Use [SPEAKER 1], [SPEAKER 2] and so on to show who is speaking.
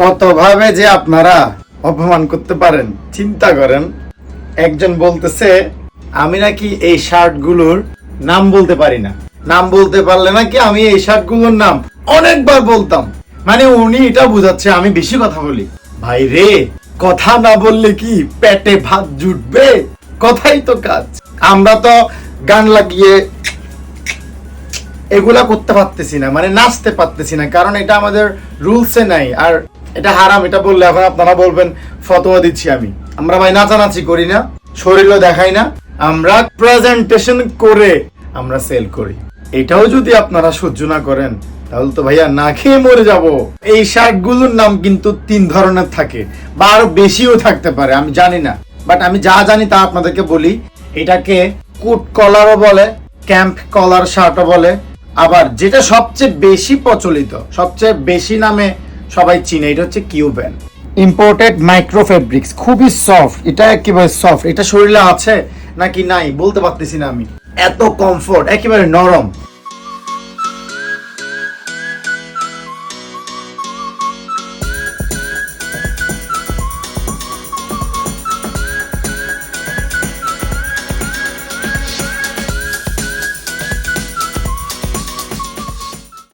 [SPEAKER 1] কতভাবে যে আপনারা অপমান করতে পারেন, চিন্তা করেন। একজন বলতেছে, আমি নাকি এই শার্টগুলোর নাম বলতে পারি না। নাম বলতে পারলে নাকি আমি এই শার্টগুলোর নাম অনেকবার বলতাম। মানে উনি এটা বুঝাচ্ছে, আমি বেশি কথা বলি। ভাই রে, কথা না বললে কি পেটে ভাত জুটবে? কথাই তো কাজ। আমরা তো গান লাগিয়ে এগুলা করতে পারতেছি না মানে নাচতে পারতেছি না, কারণ এটা আমাদের রুলসে নাই। আর এটা হারাম, এটা বললে এখন আপনারা বলবেন, ফতোয়া দিচ্ছি আমি। আমরা ভাই নাচানাচি করি না, শরীরও দেখাই না। আমরা প্রেজেন্টেশন করে আমরা সেল করি। এটাও যদি আপনারা সহ্য না করেন, তাহলে তো ভাইয়া না খেয়ে মরে যাব। এই শার্টগুলোর নাম কিন্তু তিন ধরনের থাকে, বা আরও বেশিও থাকতে পারে, আমি জানি না। বাট আমি যা জানি তা আপনাদেরকে বলি, এটাকে কুট কলারও বলে ক্যাম্প কলার শার্টও বলে। আবার যেটা সবচেয়ে বেশি প্রচলিত, সবচেয়ে বেশি নামে সবাই চিনে এটা হচ্ছে কিউবেন ইম্পোর্টেড মাইক্রো ফেব্রিক্স খুবই সফট এটা একেবারে সফট এটা শরীরে আছে নাকি নাই? বলতে পারতেছি না আমি। এত কমফোর্ট একেবারে নরম।